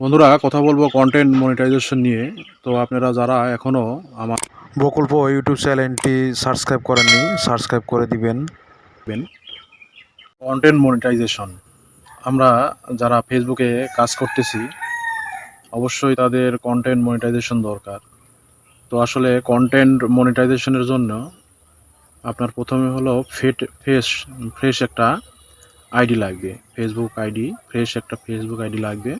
বন্ধুরা কথা বলব কন্টেন্ট মনিটাইজেশন নিয়ে। তো আপনারা যারা এখনও আমার প্রকল্প ইউটিউব চ্যানেলটি সাবস্ক্রাইব করেননি সাবস্ক্রাইব করে দিবেন। কন্টেন্ট মনিটাইজেশন আমরা যারা ফেসবুকে কাজ করতেছি অবশ্যই তাদের কন্টেন্ট মনিটাইজেশন দরকার। তো আসলে কন্টেন্ট মনিটাইজেশনের জন্য আপনার প্রথমে হলো ফেট ফ্রেশ ফ্রেশ একটা আইডি লাগবে। ফেসবুক আইডি ফ্রেশ একটা ফেসবুক আইডি লাগবে।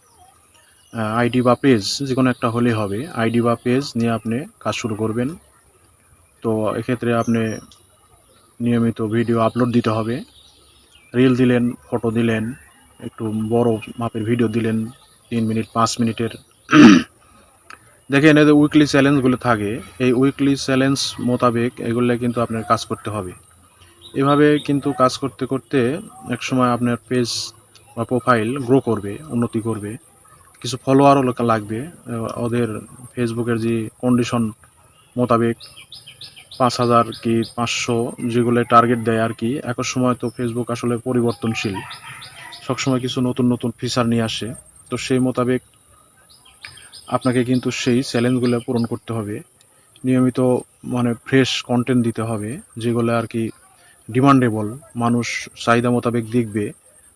আইডি বা পেজ যে কোনো একটা হলেই হবে। আইডি বা পেজ নিয়ে আপনি কাজ শুরু করবেন। তো এক্ষেত্রে আপনি নিয়মিত ভিডিও আপলোড দিতে হবে। রিল দিলেন, ফটো দিলেন, একটু বড় মাপের ভিডিও দিলেন, তিন মিনিট, পাঁচ মিনিটের। দেখেন এদের উইকলি চ্যালেঞ্জগুলো থাকে, এই উইকলি চ্যালেঞ্জ মোতাবেক এগুলো কিন্তু আপনার কাজ করতে হবে। এভাবে কিন্তু কাজ করতে করতে একসময় আপনার পেজ বা প্রোফাইল গ্রো করবে, উন্নতি করবে। কিছু ফলোয়ারও লাগবে ওদের ফেসবুকের যে কন্ডিশন মোতাবেক পাঁচ হাজার কি পাঁচশো যেগুলো টার্গেট দেয় আর কি এক সময় তো ফেসবুক আসলে পরিবর্তনশীল। সবসময় কিছু নতুন নতুন ফিচার নিয়ে আসে। তো সেই মোতাবেক আপনাকে কিন্তু সেই চ্যালেঞ্জগুলো পূরণ করতে হবে। নিয়মিত মানে ফ্রেশ কন্টেন্ট দিতে হবে, যেগুলো আর কি ডিমান্ডেবল মানুষ চাহিদা মোতাবেক দেখবে।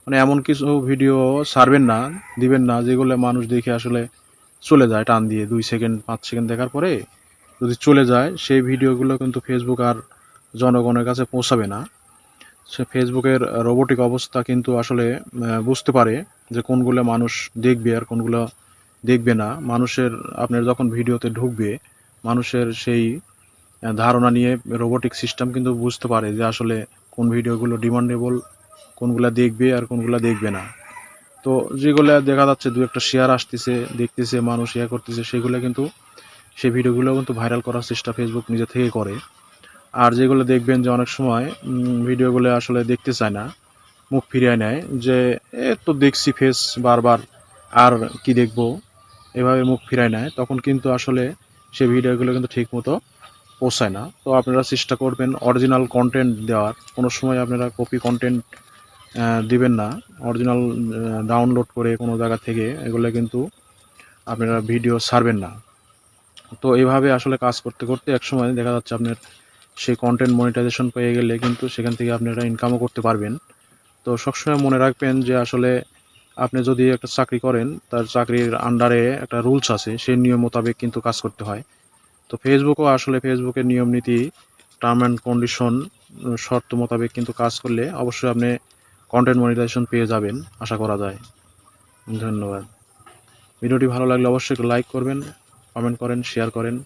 মানে এমন কিছু ভিডিও ছাড়বেন না, দিবেন না, যেগুলো মানুষ দেখে আসলে চলে যায় টান দিয়ে, দুই সেকেন্ড পাঁচ সেকেন্ড দেখার পরে যদি চলে যায়, সেই ভিডিওগুলো কিন্তু ফেসবুক আর জনগণের কাছে পৌঁছাবে না। সে ফেসবুকের রোবোটিক অবস্থা কিন্তু আসলে বুঝতে পারে যে কোনগুলো মানুষ দেখবে আর কোনগুলো দেখবে না। মানুষের, আপনার যখন ভিডিওতে ঢুকবে, মানুষের সেই ধারণা নিয়ে রোবোটিক সিস্টেম কিন্তু বুঝতে পারে যে আসলে কোন ভিডিওগুলো ডিমান্ডেবল কোনগুলা দেখবে আর কোনগুলা দেখবে না। তো যেগুলো দেখা যাচ্ছে দু একটা শেয়ার আসতেছে, দেখতেছে, মানুষ ইয়া করতেছে, সেগুলো কিন্তু সেই ভিডিওগুলো কিন্তু ভাইরাল করার চেষ্টা ফেসবুক নিজে থেকে করে। আর যেগুলো দেখবেন যে অনেক সময় ভিডিওগুলো আসলে দেখতে চায় না, মুখ ফিরিয়ে নেয় যে, এ, তো দেখছি ফেস বারবার, আর কি দেখব? এভাবে মুখ ফিরায় নেয়, তখন কিন্তু আসলে সেই ভিডিওগুলো কিন্তু ঠিক মতো পৌঁছায় না। তো আপনারা চেষ্টা করবেন অরিজিনাল কন্টেন্ট দেওয়ার। কোনো সময় আপনারা কপি কন্টেন্ট দিবেন না। অরিজিনাল ডাউনলোড করে কোনো জায়গা থেকে এগুলো কিন্তু আপনারা ভিডিও ছাড়বেন না। তো এইভাবে আসলে কাজ করতে করতে একসময় দেখা যাচ্ছে আপনার সেই কন্টেন্ট মনিটাইজেশন পেয়ে গেলে কিন্তু সেখান থেকে আপনারা ইনকামও করতে পারবেন। তো সবসময় মনে রাখবেন যে আসলে আপনি যদি একটা চাকরি করেন, তার চাকরির আন্ডারে একটা রুলস আছে, সেই নিয়ম মোতাবেক কিন্তু কাজ করতে হয়। তো ফেসবুকও আসলে ফেসবুকের নিয়ম নীতি টার্ম অ্যান্ড কন্ডিশন শর্ত মোতাবেক কিন্তু কাজ করলে অবশ্যই আপনি কন্টেন্ট মনিটাইজেশন পেয়ে যাবেন, আশা করা যায়। ধন্যবাদ। ভিডিওটি ভালো লাগলে অবশ্যই লাইক করবেন কমেন্ট করেন শেয়ার করেন।